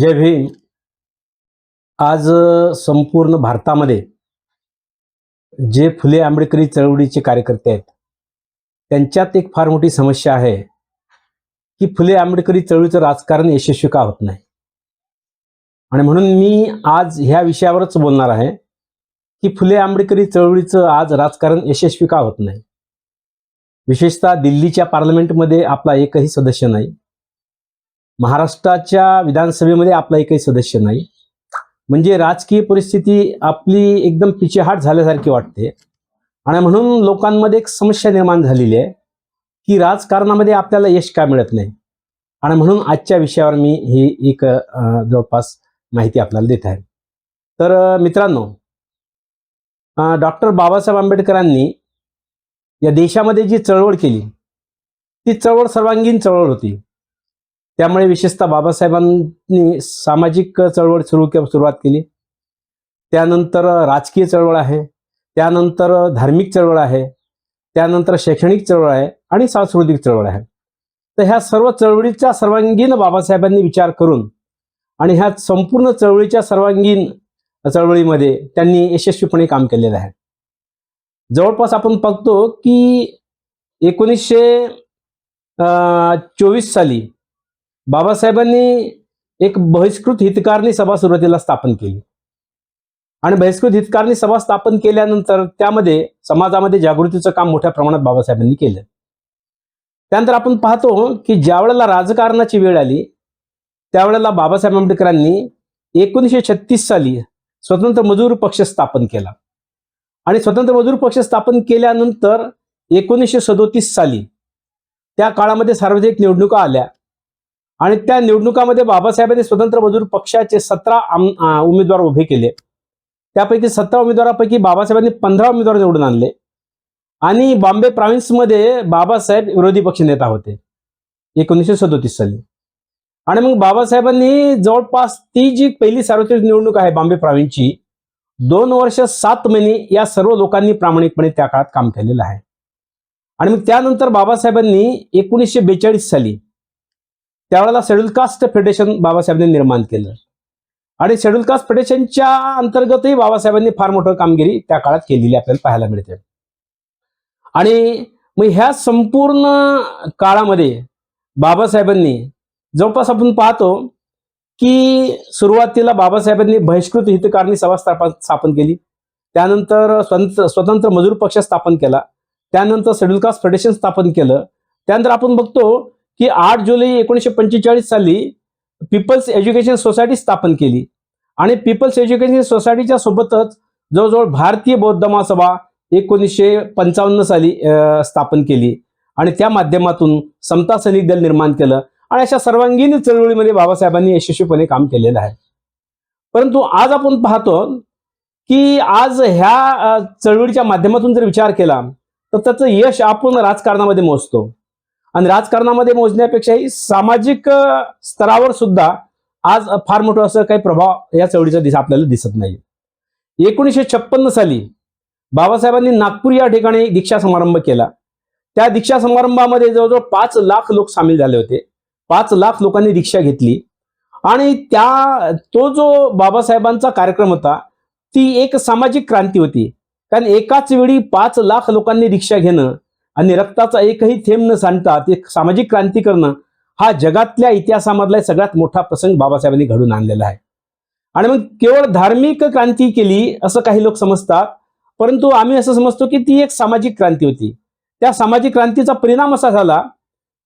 जय भीम. आज संपूर्ण भारतामध्ये जे फुले आंबेडकरी चळवळीचे कार्यकर्ते आहेत त्यांच्यात एक फार मोठी समस्या आहे की फुले आंबेडकरी चळवळीचं राजकारण यशस्वी का होत नाही? आणि म्हणून मी आज ह्या विषयावरच बोलणार आहे की फुले आंबेडकरी चळवळीचं आज राजकारण यशस्वी का होत नाही? विशेषतः दिल्लीच्या पार्लमेंटमध्ये आपला एकही सदस्य नाही. महाराष्ट्राच्या विधानसभेमध्ये आपला एकही सदस्य नाही. म्हणजे राजकीय परिस्थिती आपली एकदम पिछेहाट झाल्यासारखी वाटते. आणि म्हणून लोकांमध्ये एक समस्या निर्माण झालेली आहे की राजकारणामध्ये आपल्याला यश का मिळत नाही? आणि म्हणून आजच्या विषयावर मी ही एक जवळपास माहिती आपल्याला देत आहे. तर मित्रांनो डॉक्टर बाबासाहेब आंबेडकरांनी या देशामध्ये जी चळवळ केली ती चळवळ सर्वांगीण चळवळ होती. त्यामुळे विशेषतः बाबासाहेबांनी सामाजिक चळवळ सुरू के सुरुवात केली. त्यानंतर राजकीय चळवळ आहे. त्यानंतर धार्मिक चळवळ आहे. त्यानंतर शैक्षणिक चळवळ आहे आणि सांस्कृतिक चळवळ आहे. तर ह्या सर्व चळवळीच्या सर्वांगीण बाबासाहेबांनी विचार करून आणि ह्या संपूर्ण चळवळीच्या सर्वांगीण चळवळीमध्ये त्यांनी यशस्वीपणे काम केलेलं आहे. जवळपास आपण बघतो की एकोणीसशे चोवीस साली बाबासाहेबांनी एक बहिष्कृत हितकारणी सभा सुरुवातीला स्थापन केली. आणि बहिष्कृत हितकारणी सभा स्थापन केल्यानंतर त्यामध्ये समाजामध्ये जागृतीचं काम मोठ्या प्रमाणात बाबासाहेबांनी केलं. त्यानंतर आपण पाहतो की ज्या वेळेला राजकारणाची वेळ आली त्यावेळेला बाबासाहेब आंबेडकरांनी एकोणीसशे छत्तीस साली स्वतंत्र मजूर पक्ष स्थापन केला. आणि स्वतंत्र मजूर पक्ष स्थापन केल्यानंतर एकोणीसशे सदोतीस साली त्या काळामध्ये सार्वजनिक निवडणुका आल्या. आणि त्या निवडणुकामध्ये बाबासाहेबांनी स्वतंत्र मजूर पक्षाचे सतरा उमेदवार उभे केले. त्यापैकी सतरा उमेदवारापैकी बाबासाहेबांनी पंधरा उमेदवार निवडून आणले. आणि बॉम्बे प्रॉव्हिन्समध्ये बाबासाहेब विरोधी पक्ष नेता होते. एकोणीसशे सदोतीस साली. आणि मग बाबासाहेबांनी जवळपास ती जी पहिली सार्वत्रिक निवडणूक आहे बॉम्बे प्रॉव्हिन्सची दोन वर्ष सात महिने या सर्व लोकांनी प्रामाणिकपणे त्या काळात काम केलेलं आहे. आणि मग त्यानंतर बाबासाहेबांनी एकोणीसशे बेचाळीस साली त्यावेळेला शेड्यूल कास्ट फेडरेशन बाबासाहेबांनी निर्माण केलं. आणि शेड्यूल कास्ट फेडरेशनच्या अंतर्गतही बाबासाहेबांनी फार मोठं कामगिरी त्या काळात केलेली आपल्याला पाहायला मिळते. आणि मग ह्या संपूर्ण काळामध्ये बाबासाहेबांनी जवळपास आपण पाहतो की सुरुवातीला बाबासाहेबांनी बहिष्कृत हितकारणी सभा स्थापन स्थापन केली. त्यानंतर स्वतंत्र स्वतंत्र मजूर पक्ष स्थापन केला. त्यानंतर शेड्यूल कास्ट फेडरेशन स्थापन केलं. त्यानंतर आपण बघतो की आठ जुलै एकोणीसशे पंचेचाळीस साली पीपल्स एज्युकेशन सोसायटी स्थापन केली. आणि पीपल्स एज्युकेशन सोसायटीच्या सोबतच जवळजवळ भारतीय बौद्ध महासभा एकोणीसशे पंचावन्न साली स्थापन केली. आणि त्या माध्यमातून समता सैनिक दल निर्माण केलं. आणि अशा सर्वांगीण चळवळीमध्ये बाबासाहेबांनी यशस्वीपणे काम केलेलं आहे. परंतु आज आपण पाहतो की आज ह्या चळवळीच्या माध्यमातून जर विचार केला तर त्याचं यश आपण राजकारणामध्ये मोजतो. आणि राजकारणामध्ये मोजण्यापेक्षाही सामाजिक स्तरावर सुद्धा आज फार मोठं असं काही प्रभाव या चळवळीचा दिस आपल्याला दिसत नाही एकोणीसशे छप्पन्न साली बाबासाहेबांनी नागपूर या ठिकाणी दीक्षा समारंभ केला. त्या दीक्षा समारंभामध्ये जवळजवळ पाच लाख लोक सामील झाले होते. पाच लाख लोकांनी दीक्षा घेतली. आणि त्या तो जो बाबासाहेबांचा कार्यक्रम होता ती एक सामाजिक क्रांती होती. कारण एकाच वेळी पाच लाख लोकांनी दीक्षा घेणं आणि रक्ताचा एकही थेंब न सांडता ते सामाजिक क्रांती करणं हा जगातल्या इतिहासामधला सगळ्यात मोठा प्रसंग बाबासाहेबांनी घडून आणलेला आहे. आणि मग केवळ धार्मिक क्रांती केली असं काही लोक समजतात परंतु आम्ही असं समजतो की ती एक सामाजिक क्रांती होती. त्या सामाजिक क्रांतीचा परिणाम असा झाला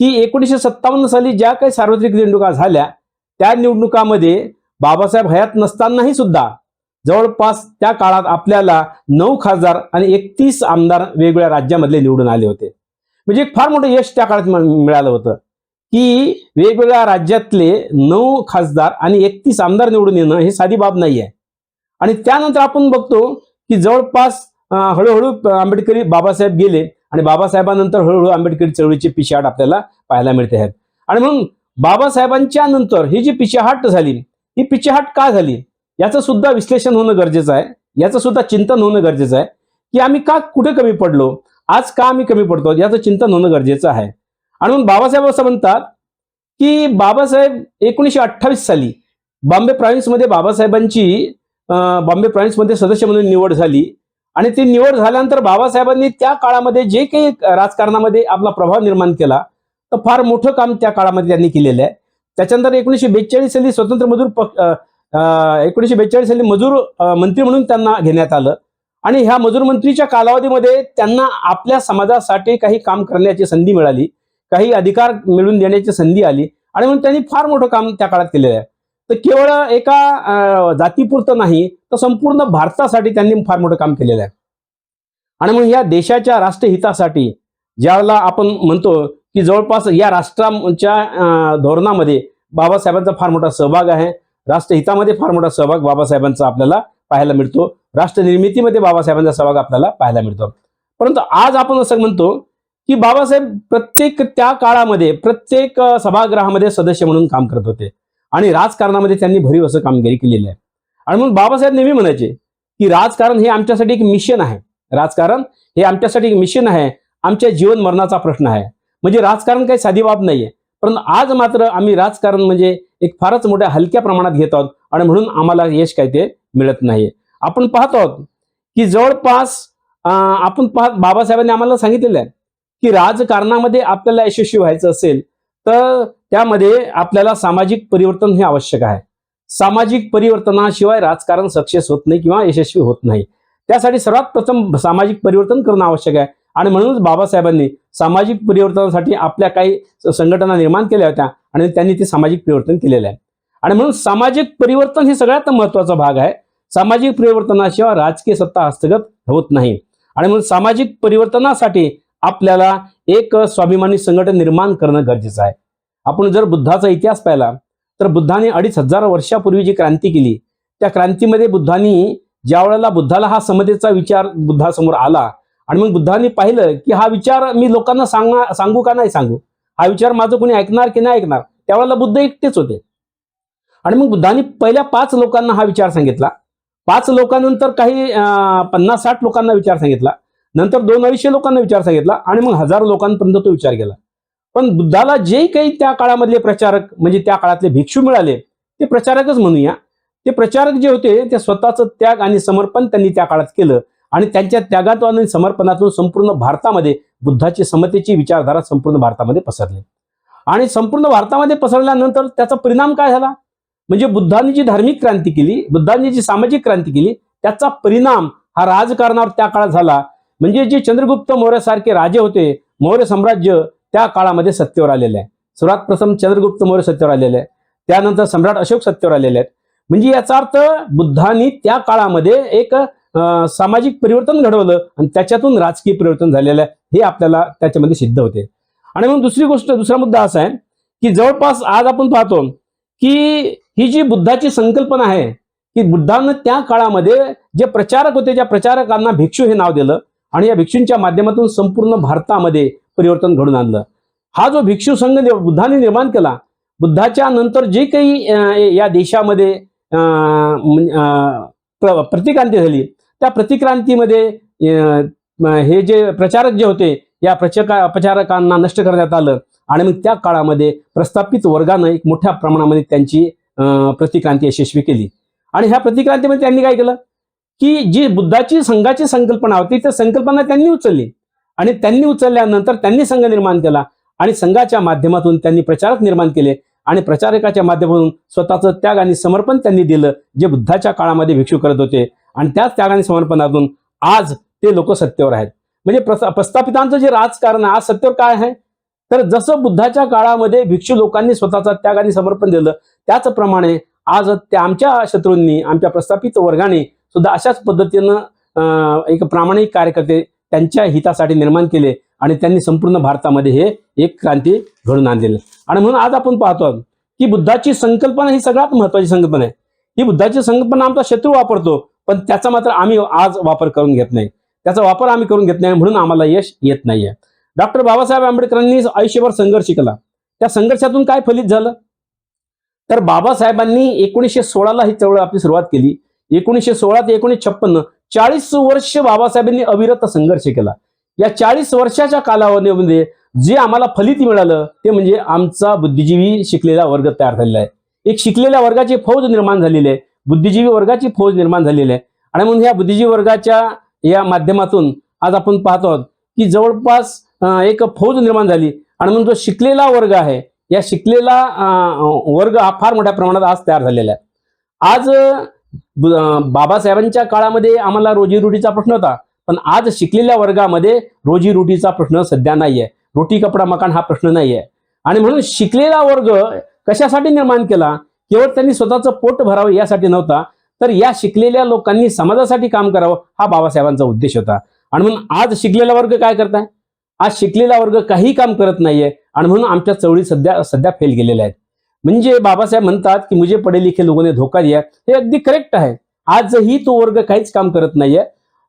की एकोणीसशे सत्तावन्न साली ज्या काही सार्वत्रिक निवडणुका झाल्या त्या निवडणुकामध्ये बाबासाहेब हयात नसतानाही सुद्धा जवळपास त्या काळात आपल्याला नऊ खासदार आणि एकतीस आमदार वेगवेगळ्या राज्यामधले निवडून आले होते. म्हणजे एक फार मोठं यश त्या काळात मिळालं होतं. की वेगवेगळ्या राज्यातले नऊ खासदार आणि एकतीस आमदार निवडून येणं हे साधी बाब नाही आहे. आणि त्यानंतर आपण बघतो की जवळपास हळूहळू आंबेडकरी बाबासाहेब गेले आणि बाबासाहेबांनंतर हळूहळू आंबेडकरी चळवळीची पिशाट आपल्याला पाहायला मिळते आहेत आणि म्हणून बाबासाहेबांच्या नंतर ही जी पिछेहाट झाली ही पिछेहाट का झाली? याचं सुद्धा विश्लेषण होणं गरजेचं आहे. याचं सुद्धा चिंतन होणं गरजेचं आहे. की आम्ही का कुठे कमी पडलो? आज का आम्ही कमी पडतो? याचं चिंतन होणं गरजेचं आहे. आणि म्हणून बाबासाहेब असं म्हणतात की बाबासाहेब एकोणीसशे अठ्ठावीस साली बॉम्बे प्रॉव्हिन्समध्ये बाबासाहेबांची बॉम्बे प्रॉव्हिन्समध्ये सदस्य म्हणून निवड झाली. आणि ती निवड झाल्यानंतर बाबासाहेबांनी त्या काळामध्ये जे काही राजकारणामध्ये आपला प्रभाव निर्माण केला तर फार मोठं काम त्या काळामध्ये त्यांनी केलेलं आहे. त्याच्यानंतर एकोणीशे बेचाळीस साली स्वतंत्र मजूर एकोणीसशे बेचाळीस साली मजूर मंत्री म्हणून त्यांना घेण्यात आलं. आणि ह्या मजूर मंत्रीच्या कालावधीमध्ये त्यांना आपल्या समाजासाठी काही काम करण्याची संधी मिळाली. काही अधिकार मिळवून देण्याची संधी आली. आणि म्हणून त्यांनी फार मोठं काम त्या काळात केलेलं आहे. तर केवळ एका जातीपुरतं नाही तर संपूर्ण भारतासाठी त्यांनी फार मोठं काम केलेलं आहे. आणि म्हणून या देशाच्या राष्ट्रहितासाठी ज्याला आपण म्हणतो की जवळपास या राष्ट्राच्या धोरणामध्ये बाबासाहेबांचा फार मोठा सहभाग आहे. राष्ट्रहितामध्ये फार मोठा सहभाग बाबासाहेबांचा आपल्याला पाहायला मिळतो. राष्ट्र निर्मितीमध्ये बाबासाहेबांचा सहभाग आपल्याला पाहायला मिळतो. परंतु आज आपण असं म्हणतो की बाबासाहेब प्रत्येक त्या काळामध्ये प्रत्येक सभागृहामध्ये सदस्य म्हणून काम करत होते. आणि राजकारणामध्ये त्यांनी भरीव असं कामगिरी केलेली आहे. आणि म्हणून बाबासाहेब नेहमी म्हणायचे की राजकारण हे आमच्यासाठी एक मिशन आहे. राजकारण हे आमच्यासाठी एक मिशन आहे. आमच्या जीवन मरणाचा प्रश्न आहे. म्हणजे राजकारण काही साधी बाब नाहीये. परंतु आज मात्र आम्ही राजकारण म्हणजे एक फारच मोठ्या हलक्या प्रमाणात घेत आहोत आणि म्हणून आम्हाला यश काय ते मिळत नाही आपण पाहतो आहोत की जवळपास आपण पाहत बाबासाहेबांनी आम्हाला सांगितलेलं आहे की राजकारणामध्ये आपल्याला यशस्वी व्हायचं असेल तर त्यामध्ये आपल्याला सामाजिक परिवर्तन हे आवश्यक आहे. सामाजिक परिवर्तनाशिवाय राजकारण सक्सेस होत नाही किंवा यशस्वी होत नाही. त्यासाठी सर्वात प्रथम सामाजिक परिवर्तन करणं आवश्यक आहे. आणि म्हणूनच बाबासाहेबांनी सामाजिक परिवर्तनासाठी आपल्या काही संघटना निर्माण केल्या होत्या आणि त्यांनी ते सामाजिक परिवर्तन केलेलं आहे. आणि म्हणून सामाजिक परिवर्तन हे सगळ्यात महत्त्वाचा भाग आहे. सामाजिक परिवर्तनाशिवाय राजकीय सत्ता हस्तगत होत नाही. आणि म्हणून सामाजिक परिवर्तनासाठी आपल्याला एक स्वाभिमानी संघटन निर्माण करणं गरजेचं आहे. आपण जर बुद्धाचा इतिहास पाहिला तर बुद्धाने अडीच हजार वर्षापूर्वी जी क्रांती केली त्या क्रांतीमध्ये बुद्धांनी ज्या वेळेला बुद्धाला हा समतेचा विचार बुद्धासमोर आला आणि मग बुद्धांनी पाहिलं की हा विचार मी लोकांना सांगणार सांगू का नाही सांगू? हा विचार माझं कोणी ऐकणार की नाही ऐकणार? त्यावेळेला बुद्ध एकटेच होते. आणि मग बुद्धांनी पहिल्या पाच लोकांना हा विचार सांगितला. पाच लोकांनंतर काही अं, पन्नास साठ लोकांना विचार सांगितला. नंतर दोन अडीचशे लोकांना विचार सांगितला आणि मग हजारो लोकांपर्यंत तो विचार केला. पण बुद्धाला जे काही त्या काळामधले प्रचारक म्हणजे त्या काळातले भिक्षू मिळाले ते प्रचारकच म्हणूया. ते प्रचारक जे होते ते स्वतःचं त्याग आणि समर्पण त्यांनी त्या काळात केलं. आणि त्यांच्या त्यागातून आणि समर्पणातून संपूर्ण भारतामध्ये बुद्धाची समतेची विचारधारा संपूर्ण भारतामध्ये पसरली. आणि संपूर्ण भारतामध्ये पसरल्यानंतर त्याचा परिणाम काय झाला? म्हणजे बुद्धांनी जी धार्मिक क्रांती केली बुद्धांनी जी सामाजिक क्रांती केली त्याचा परिणाम हा राजकारणावर त्या काळात झाला. म्हणजे जे चंद्रगुप्त मौर्य सारखे राजे होते मौर्य साम्राज्य त्या काळामध्ये सत्तेवर आलेले आहे. सर्वात प्रथम चंद्रगुप्त मौर्य सत्तेवर आलेले आहे. त्यानंतर सम्राट अशोक सत्तेवर आलेले आहेत. म्हणजे याचा अर्थ बुद्धांनी त्या काळामध्ये एक सामाजिक परिवर्तन घडवलं आणि त्याच्यातून राजकीय परिवर्तन झालेलं आहे हे आपल्याला त्याच्यामध्ये सिद्ध होते. आणि मग दुसरी गोष्ट दुसरा मुद्दा असा आहे की जवळपास आज आपण पाहतो की ही जी बुद्धाची संकल्पना आहे की बुद्धानं त्या काळामध्ये जे प्रचारक होते त्या प्रचारकांना भिक्षू हे नाव दिलं आणि या भिक्षूंच्या माध्यमातून संपूर्ण भारतामध्ये परिवर्तन घडून आणलं. हा जो भिक्षू संघ बुद्धाने निर्माण केला बुद्धाच्या नंतर जे काही या देशामध्ये अं, प्रतिक्रांती झाली त्या प्रतिक्रांतीमध्ये हे जे प्रचारक जे होते या प्रचका प्रचारकांना नष्ट करण्यात आलं. आणि मग त्या काळामध्ये प्रस्थापित वर्गानं एक मोठ्या प्रमाणामध्ये त्यांची प्रतिक्रांती यशस्वी केली. आणि ह्या प्रतिक्रांतीमध्ये त्यांनी काय केलं? की जी बुद्धाची संघाची संकल्पना होती त्या संकल्पना त्यांनी उचलली. आणि त्यांनी उचलल्यानंतर त्यांनी संघ निर्माण केला. आणि संघाच्या माध्यमातून त्यांनी प्रचारक निर्माण केले. आणि प्रचारकाच्या माध्यमातून स्वतःचं त्याग आणि समर्पण त्यांनी दिलं जे बुद्धाच्या काळामध्ये भिक्षू करत होते. आणि त्याच त्यागाने समर्पणातून आज ते लोक सत्तेवर आहेत. म्हणजे प्रस्थापितांचं जे राजकारण आहे आज सत्तेवर काय आहे? तर जसं बुद्धाच्या काळामध्ये भिक्षू लोकांनी स्वतःचा त्याग आणि समर्पण दिलं त्याचप्रमाणे आज त्या आमच्या शत्रूंनी आमच्या प्रस्थापित वर्गाने सुद्धा अशाच पद्धतीनं एक प्रामाणिक कार्यकर्ते त्यांच्या हितासाठी निर्माण केले आणि त्यांनी संपूर्ण भारतामध्ये हे एक क्रांती घडून आणलेली. आणि म्हणून आज आपण पाहतो आहोत की बुद्धाची संकल्पना ही सगळ्यात महत्वाची संकल्पना आहे. ही बुद्धाची संकल्पना आमचा शत्रू वापरतो पण त्याचा मात्र आम्ही आज वापर करून घेत नाही. त्याचा वापर आम्ही करून घेत नाही म्हणून आम्हाला यश येत नाहीये. डॉक्टर बाबासाहेब आंबेडकरांनी आयुष्यभर संघर्ष केला. त्या संघर्षातून काय फलित झालं? तर बाबासाहेबांनी एकोणीसशे सोळाला ही चळवळ आपली सुरुवात केली. एकोणीसशे सोळा ते एकोणीसशे छप्पन्न चाळीस वर्ष बाबासाहेबांनी अविरत संघर्ष केला. या चाळीस वर्षाच्या कालावधीमध्ये जे आम्हाला फलित मिळालं ते म्हणजे आमचा बुद्धिजीवी शिकलेला वर्ग तयार झालेला आहे. एक शिकलेल्या वर्गाची फौज निर्माण झालेली आहे. बुद्धिजीवी वर्गाची फौज निर्माण झालेली आहे. आणि म्हणून ह्या बुद्धिजीवी वर्गाच्या या माध्यमातून आज आपण पाहतो आहोत की जवळपास एक फौज निर्माण झाली. आणि म्हणून जो शिकलेला वर्ग आहे या शिकलेला वर्ग हा फार मोठ्या प्रमाणात आज तयार झालेला आहे. आज बाबासाहेबांच्या काळामध्ये आम्हाला रोजीरोटीचा प्रश्न होता पण आज शिकलेल्या वर्गामध्ये रोजीरोटीचा प्रश्न सध्या नाहीये. रोटी कपडा मकान हा प्रश्न नाहीये. आणि म्हणून शिकलेला वर्ग कशासाठी निर्माण केला? केवळ त्यांनी स्वतःचं पोट भरावं यासाठी नव्हता तर या शिकलेल्या लोकांनी समाजासाठी काम करावं हा बाबासाहेबांचा उद्देश होता. आणि म्हणून आज शिकलेला वर्ग काय करताय? आज शिकलेला वर्ग काही काम करत नाहीये आणि म्हणून आमच्या चवळी सध्या सध्या फेल गेलेल्या आहेत. म्हणजे बाबासाहेब म्हणतात की मुझे पढे लिखे लोकांनी धोका दिया. हे अगदी करेक्ट आहे. आजही तो वर्ग काहीच काम करत नाहीये.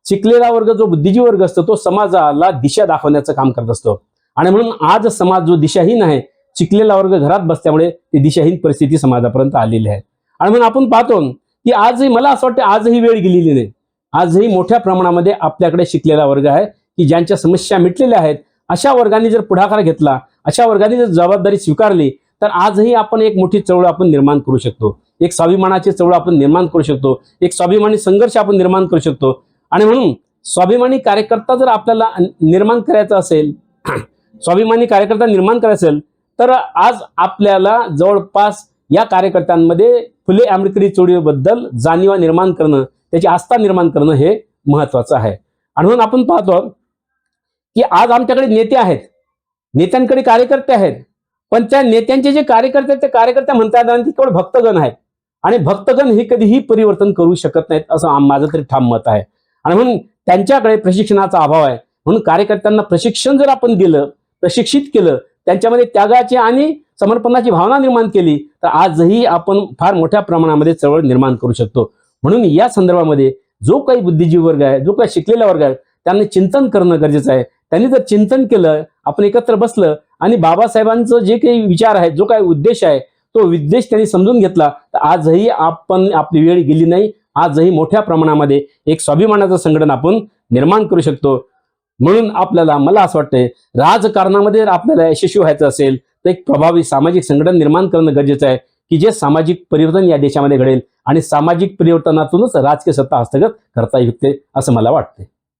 शिकलेला वर्ग जो बुद्धिजी वर्ग असतो तो समाजाला दिशा दाखवण्याचं काम करत असतो. आणि म्हणून आज समाज जो दिशाहीन आहे शिकलेला वर्ग घरात बसल्यामुळे ती दिशाहीन परिस्थिती समाजापर्यंत आलेली आहे. आणि म्हणून आपण पाहतो की आजही मला असं वाटतं आजही वेळ गेलेली नाही. आजही मोठ्या प्रमाणामध्ये आपल्याकडे शिकलेला वर्ग आहे की ज्यांच्या समस्या मिटलेल्या आहेत अशा वर्गाने जर पुढाकार घेतला अशा वर्गाने जर जबाबदारी स्वीकारली तर आजही आपण एक मोठी चळवळ आपण निर्माण करू शकतो. एक स्वाभिमानाची चळवळ आपण निर्माण करू शकतो. एक स्वाभिमानी संघर्ष आपण निर्माण करू शकतो. आणि म्हणून स्वाभिमानी कार्यकर्ता जर आपल्याला निर्माण करायचा असेल स्वाभिमानी कार्यकर्ता निर्माण करायचा असेल तर आज आपल्याला जवळपास या कार्यकर्त्यांमध्ये फुले आंबेडकरी चळवळीबद्दल जाणीवा निर्माण करणं त्याची आस्था निर्माण करणं हे महत्वाचं आहे. आणि म्हणून आपण पाहतो की आज आमच्याकडे नेते आहेत. नेत्यांकडे कार्यकर्ते आहेत. पण त्या नेत्यांचे जे कार्यकर्ते आहेत, ते कार्यकर्ते म्हणतात आणि ते केवळ भक्तगण आहेत. आणि भक्तगण हे कधीही परिवर्तन करू शकत नाहीत असं माझं तरी ठाम मत आहे. आणि म्हणून त्यांच्याकडे प्रशिक्षणाचा अभाव आहे. म्हणून कार्यकर्त्यांना प्रशिक्षण जर आपण दिलं प्रशिक्षित केलं त्यांच्यामध्ये त्यागाची आणि समर्पणाची भावना निर्माण केली तर आजही आपण फार मोठ्या प्रमाणामध्ये चळवळ निर्माण करू शकतो. म्हणून या संदर्भामध्ये जो काही बुद्धिजीवी वर्ग आहे जो काही शिकलेला वर्ग आहे त्यांनी चिंतन करणं गरजेचं आहे. त्यांनी जर चिंतन केलं आपण एकत्र बसलं आणि बाबासाहेबांचं जे काही विचार आहे जो काही उद्देश आहे तो उद्देश त्यांनी समजून घेतला तर आजही आपण आपली वेळ गेली नाही. आजही मोठ्या प्रमाणामध्ये एक स्वाभिमानाचं संघटन आपण निर्माण करू शकतो. म्हणून आपल्याला मला असं वाटतंय राजकारणामध्ये जर आपल्याला यशस्वी व्हायचं असेल तर एक प्रभावी सामाजिक संघटन निर्माण करणं गरजेचं आहे की जे सामाजिक परिवर्तन या देशामध्ये घडेल आणि सामाजिक परिवर्तनातूनच राजकीय सत्ता हस्तगत करता येते असं मला वाटते